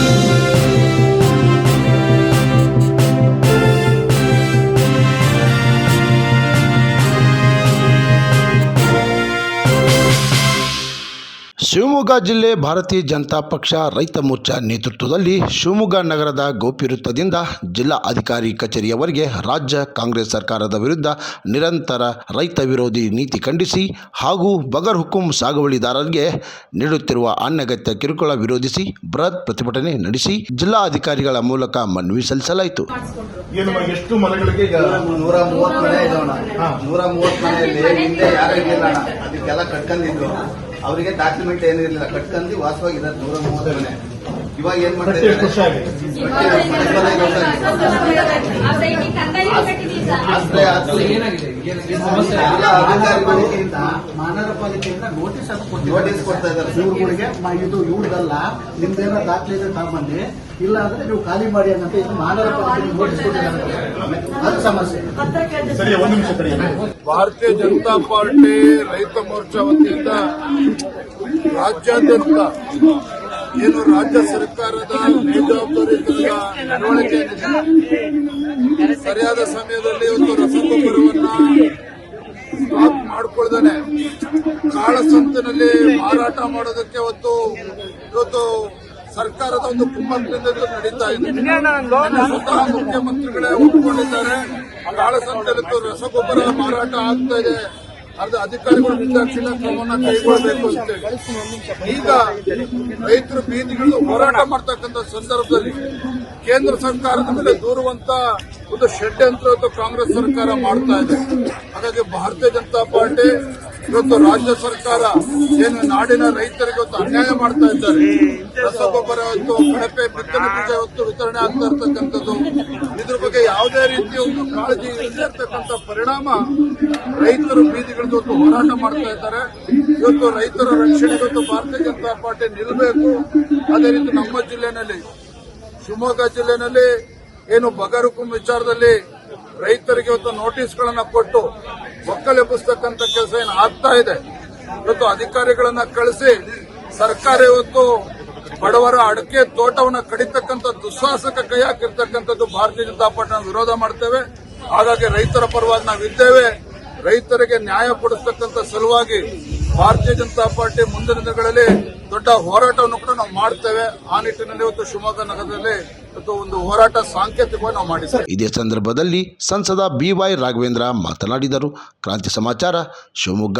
Thank you. Shivamogga ಜಿಲ್ಲೆ ಭಾರತೀಯ ಜನತಾ ಪಕ್ಷ ರೈತ ಮೋರ್ಚಾ ನೇತೃತ್ವದಲ್ಲಿ ಶಿವಮೊಗ್ಗ ನಗರದ ಗೋಪಿ ವೃತ್ತದಿಂದ ಜಿಲ್ಲಾ ಅಧಿಕಾರಿ ಕಚೇರಿಯವರೆಗೆ ರಾಜ್ಯ ಕಾಂಗ್ರೆಸ್ ಸರ್ಕಾರದ ವಿರುದ್ಧ ನಿರಂತರ ರೈತ ವಿರೋಧಿ ನೀತಿ ಖಂಡಿಸಿ ಹಾಗೂ ಬಗರ್ ಹುಕುಂ ಸಾಗುವಳಿದಾರರಿಗೆ ನೀಡುತ್ತಿರುವ ಅನಗತ್ಯ ಕಿರುಕುಳ ವಿರೋಧಿಸಿ ಬೃಹತ್ ಪ್ರತಿಭಟನೆ ನಡೆಸಿ ಜಿಲ್ಲಾ ಅಧಿಕಾರಿಗಳ ಮೂಲಕ ಮನವಿ ಸಲ್ಲಿಸಲಾಯಿತು. ಎಷ್ಟು ಅವರಿಗೆ ಡಾಕ್ಯುಮೆಂಟ್ ಏನೂ ಇರಲಿಲ್ಲ. ವಾಸವಾಗಿ ವಾಸವಾಗಿದ್ದಾರೆ ನೂರ ಮೂವತ್ತು ಮನೆ. ಇವಾಗ ಏನ್ ಮಾಡ್ತಾ ಮತ್ತೆ ಎಷ್ಟು ವರ್ಷ ಇದ್ದಾರೆ ಮಹಾನಗರ ಪಾಲಿಕೆಯಿಂದ ನೋಟಿಸ್ ಅದು ನೋಟಿಸ್ ಕೊಡ್ತಾ ಇದ್ದಾರೆ. ಇವ್ರುಗಳಿಗೆ ಇದು ಇವ್ರದಲ್ಲ. ನಿಮ್ದೇನೋ ದಾಖಲೆ ಇದೆ ತಗೊಂಬನ್ನಿ ಇಲ್ಲ ಅಂದ್ರೆ ನೀವು ಖಾಲಿ ಮಾಡಿ ಅಂತ ಇದು ಮಹಾನಗರ ಪಾಲಿಕೆ ನೋಟಿಸ್ ಕೊಟ್ಟಿದ್ದಾರೆ. ಅದು ಸಮಸ್ಯೆ. ಸರಿ ಒಂದು ನಿಮಿಷ ತಡಿ ಭಾರತೀಯ ಜನತಾ ಪಾರ್ಟಿ ರೈತ ಮೋರ್ಚಾ ವತಿಯಿಂದ ರಾಜ್ಯಾದ್ಯಂತ ಏನು ರಾಜ್ಯ ಸರ್ಕಾರದ ಬೇಜವಾಬ್ದಾರಿಯುತ ಸರಿಯಾದ ಸಮಯದಲ್ಲಿ ಒಂದು ರಸಗೊಬ್ಬರವನ್ನ ಸ್ಟಾಕ್ ಕಾಳಸಂತಿನಲ್ಲಿ ಮಾರಾಟ ಮಾಡೋದಕ್ಕೆ ಒಂದು, ಇವತ್ತು ಸರ್ಕಾರದ ಒಂದು ಕುಮ್ಮಕ್ಕಿನಿಂದ ನಡೀತಾ ಇದೆ. ಸ್ವತಃ ಮುಖ್ಯಮಂತ್ರಿಗಳೇ ಒಪ್ಪಿಕೊಂಡಿದ್ದಾರೆ ಕಾಳಸಂತೆಯಲ್ಲಿ ರಸಗೊಬ್ಬರ ಮಾರಾಟ ಆಗ್ತಾ ಇದೆ. ಅದು ಅಧಿಕಾರಿಗಳು ನಿರ್ದಾಕ್ಷಿಣ್ಯ ಕ್ರಮವನ್ನು ಕೈಗೊಳ್ಳಬೇಕು ಅಂತೇಳಿ ಈಗ ರೈತರು ಬೀದಿಗಳು ಹೋರಾಟ ಮಾಡ್ತಕ್ಕಂಥ ಸಂದರ್ಭದಲ್ಲಿ ಕೇಂದ್ರ ಸರ್ಕಾರದ ಮೇಲೆ ದೂರುವಂತ ಒಂದು ಷಡ್ಯಂತ್ರ ಕಾಂಗ್ರೆಸ್ ಸರ್ಕಾರ ಮಾಡ್ತಾ ಇದೆ. ಹಾಗಾಗಿ ಭಾರತೀಯ ಜನತಾ ಪಾರ್ಟಿ ಇವತ್ತು ರಾಜ್ಯ ಸರ್ಕಾರ ಏನು ನಾಡಿನ ರೈತರಿಗೆ ಇವತ್ತು ಅನ್ಯಾಯ ಮಾಡ್ತಾ ಇದ್ದಾರೆ. ರಸಗೊಬ್ಬರ ಇವತ್ತು ಕಳಪೆ ಬಿತ್ತನೆ ಬೀಜ ಇವತ್ತು ವಿತರಣೆ ಆಗ್ತಾ ಇರ್ತಕ್ಕಂಥದ್ದು. ಬಗ್ಗೆ ಯಾವುದೇ ರೀತಿಯ ಒಂದು ಕಾಳಜಿ ಇಲ್ಲಿರ್ತಕ್ಕಂಥ ಪರಿಣಾಮ ರೈತರು ಒಂದು ಹೋರಾಟ ಮಾಡ್ತಾ ಇದ್ದಾರೆ. ಇವತ್ತು ರೈತರ ರಕ್ಷಣೆಗೆ ಜೊತೆ ಭಾರತೀಯ ಜನತಾ ಪಾರ್ಟಿ ನಿಲ್ಲಬೇಕು ಅದೇ ರೀತಿ ನಮ್ಮ ಜಿಲ್ಲೆನಲ್ಲಿ, ಶಿವಮೊಗ್ಗ ಜಿಲ್ಲೆನಲ್ಲಿ, ಏನು ಬಗರುಕುಂ ವಿಚಾರದಲ್ಲಿ ರೈತರಿಗೆ ಇವತ್ತು ನೋಟಿಸ್ಗಳನ್ನು ಕೊಟ್ಟು ಒಕ್ಕಲೆಬ್ಬಿಸ್ತಕ್ಕಂಥ ಕೆಲಸ ಏನು ಆಗ್ತಾ ಇದೆ? ಇವತ್ತು ಅಧಿಕಾರಿಗಳನ್ನ ಕಳಿಸಿ ಸರ್ಕಾರ ಇವತ್ತು ಬಡವರ ಅಡಕೆ ತೋಟವನ್ನು ಕಡಿತಕ್ಕಂಥ ದುಸ್ಸಾಹಸಕ ಕೈ ಹಾಕಿರ್ತಕ್ಕಂಥದ್ದು ಭಾರತೀಯ ಜನತಾ ಪಾರ್ಟಿ ವಿರೋಧ ಮಾಡ್ತೇವೆ. ಹಾಗಾಗಿ ರೈತರ ಪರವಾಗಿ ನಾವಿದ್ದೇವೆ ರೈತರಿಗೆ ನ್ಯಾಯ ಕೊಡಿಸ್ತಕ್ಕಂಥ ಸಲುವಾಗಿ ಭಾರತೀಯ ಜನತಾ ಪಾರ್ಟಿ ಮುಂದಿನ ದಿನಗಳಲ್ಲಿ ದೊಡ್ಡ ಹೋರಾಟವನ್ನು ಕೂಡ ನಾವು ಮಾಡ್ತೇವೆ. ಆ ನಿಟ್ಟಿನಲ್ಲಿ ಇವತ್ತು ಶಿವಮೊಗ್ಗ ನಗರದಲ್ಲಿ ಇವತ್ತು ಒಂದು ಹೋರಾಟ ಸಾಂಕೇತಿಕವಾಗಿ ನಾವು ಮಾಡಿದ್ದೇವೆ. ಇದೇ ಸಂದರ್ಭದಲ್ಲಿ ಸಂಸದ ಬಿವೈ ರಾಘವೇಂದ್ರ ಮಾತನಾಡಿದರು. ಕ್ರಾಂತಿ ಸಮಾಚಾರ, ಶಿವಮೊಗ್ಗ.